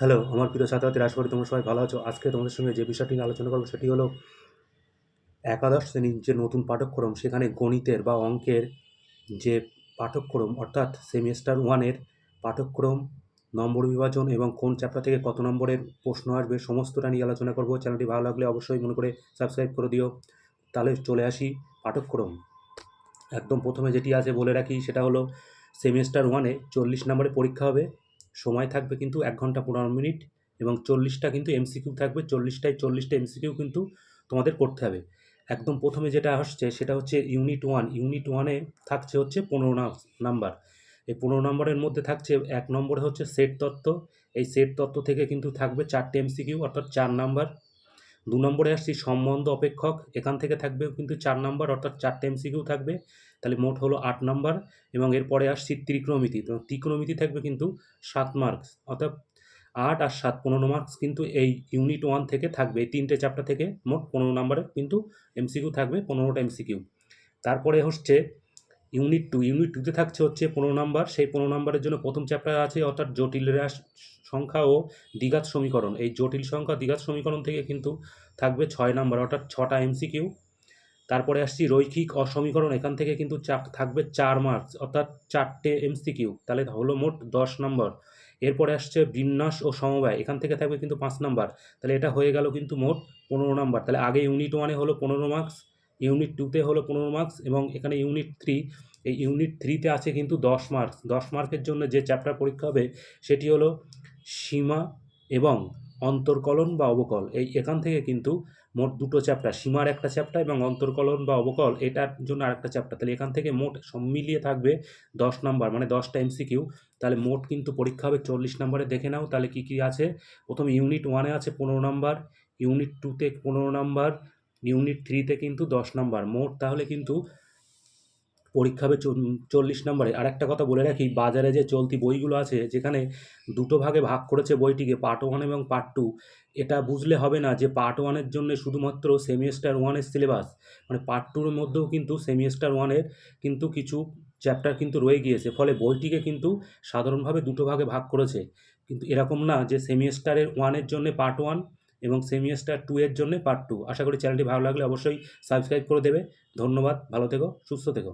Hello, আমার প্রিয় ছাত্রছাত্রী আশা করি তোমরা সবাই ভালো আছো। আজকে তোমাদের সঙ্গে যে বিষয়টি নিয়ে আলোচনা করব সেটি হলো একাদশ শ্রেণির যে নতুন পাঠ্যক্রম, সেখানে গণিতের বা অঙ্কের যে পাঠ্যক্রম, অর্থাৎ সেমিস্টার ওয়ানের পাঠ্যক্রম, নম্বর বিভাজন এবং কোন চ্যাপ্টার থেকে কত নম্বরের প্রশ্ন আসবে, সমস্তটা নিয়ে আলোচনা করব। চ্যানেলটি ভালো লাগলে অবশ্যই মনে করে সাবস্ক্রাইব করে দিও। তাহলে চলে আসি পাঠ্যক্রম। একদম প্রথমে যেটি আছে বলে রাখি, সেটা হলো সেমিস্টার ওয়ানে চল্লিশ নম্বরের পরীক্ষা হবে। সময় থাকবে কিন্তু এক ঘণ্টা পনেরো মিনিট এবং চল্লিশটা কিন্তু এমসিকিউ থাকবে, চল্লিশটায় চল্লিশটা এমসিকিউ কিন্তু তোমাদের করতে হবে। একদম প্রথমে যেটা আসছে সেটা হচ্ছে ইউনিট ওয়ান ইউনিট ওয়ানে থাকছে হচ্ছে পনেরো নাম্বার এই পনেরো নম্বরের মধ্যে থাকছে এক নম্বরে হচ্ছে সেট তত্ত্ব। এই সেট তত্ত্ব থেকে কিন্তু থাকবে চারটে এমসিকিউ, অর্থাৎ চার নাম্বার। দু নম্বরে আসছি সম্বন্ধ অপেক্ষক। এখান থেকে থাকবে কিন্তু চার নম্বর, অর্থাৎ চারটে এমসিকিউ থাকবে। তাহলে মোট হলো আট নম্বর এবং এরপরে আসছি ত্রিকোণমিতি। তো ত্রিকোণমিতি থাকবে কিন্তু সাত মার্কস, অর্থাৎ আট আর সাত পনেরো মার্কস কিন্তু এই ইউনিট ওয়ান থেকে থাকবে। এই তিনটে চ্যাপ্টার থেকে মোট পনেরো নাম্বারের কিন্তু এমসিকিউ থাকবে, পনেরোটা এমসিকিউ। তারপরে হচ্ছে ইউনিট টু। ইউনিট টুতে থাকছে হচ্ছে পনেরো নাম্বার। সেই পনেরো নাম্বারের জন্য প্রথম চ্যাপ্টার আছে, অর্থাৎ জটিল রাস সংখ্যা ও দ্বিঘাত সমীকরণ। এই জটিল সংখ্যা দ্বিঘাত সমীকরণ থেকে কিন্তু থাকবে ছয় নাম্বার, অর্থাৎ ছটা এমসিকিউ তারপরে আসছি রৈখিক অসমীকরণ, এখান থেকে কিন্তু থাকবে চার মার্কস অর্থাৎ চারটে এমসিকিউ তাহলে হলো মোট দশ নম্বর। এরপরে আসছে বিন্যাস ও সমবায়, এখান থেকে থাকবে কিন্তু পাঁচ নাম্বার। তাহলে এটা হয়ে গেল কিন্তু মোট পনেরো নাম্বার। তাহলে আগে ইউনিট ওয়ানে হলো পনেরো মার্কস ইউনিট টুতে হলো পনেরো মার্কস এবং এখানে ইউনিট থ্রি এই ইউনিট থ্রিতে আছে কিন্তু দশ মার্কস দশ মার্কের জন্য যে চ্যাপ্টার পরীক্ষা হবে, সেটি হলো সীমা এবং অন্তর্কলন বা অবকল। এই এখান থেকে কিন্তু মোট দুটো চ্যাপ্টার, সীমার একটা চ্যাপ্টার এবং অন্তর্কলন বা অবকল, এটার জন্য আরেকটা চ্যাপ্টার। তাহলে এখান থেকে মোট মিলিয়ে থাকবে দশ নাম্বার মানে দশটা এমসিকিউ। তাহলে মোট কিন্তু পরীক্ষা হবে চল্লিশ নাম্বারে। দেখে নাও তাহলে কী কী আছে? প্রথম ইউনিট ওয়ানে আছে পনেরো নাম্বার, ইউনিট টুতে পনেরো নাম্বার, ইউনিট থ্রিতে কিন্তু দশ নাম্বার। মোট তাহলে কিন্তু পরীক্ষা হবে চল্লিশ নম্বরে। আর একটা কথা বলে রাখি, বাজারে যে চলতি বইগুলো আছে, যেখানে দুটো ভাগে ভাগ করেছে বইটিকে পার্ট ওয়ান এবং পার্ট টু এটা বুঝলে হবে না যে পার্ট ওয়ানের জন্য শুধুমাত্র সেমিস্টার ওয়ানের সিলেবাস মানে পার্ট টুর মধ্যেও কিন্তু সেমিস্টার ওয়ানের কিন্তু কিছু চ্যাপ্টার কিন্তু রয়ে গিয়েছে। ফলে বইটিকে কিন্তু সাধারণভাবে দুটো ভাগে ভাগ করেছে। কিন্তু এরকম না যে সেমিস্টারের ওয়ানের জন্য পার্ট ওয়ান এবং সেমিস্টার টু এর জন্য পার্ট টু আশা করি চ্যানেলটি ভালো লাগলে অবশ্যই সাবস্ক্রাইব করে দেবে। ধন্যবাদ, ভালো থেকো, সুস্থ থেকো।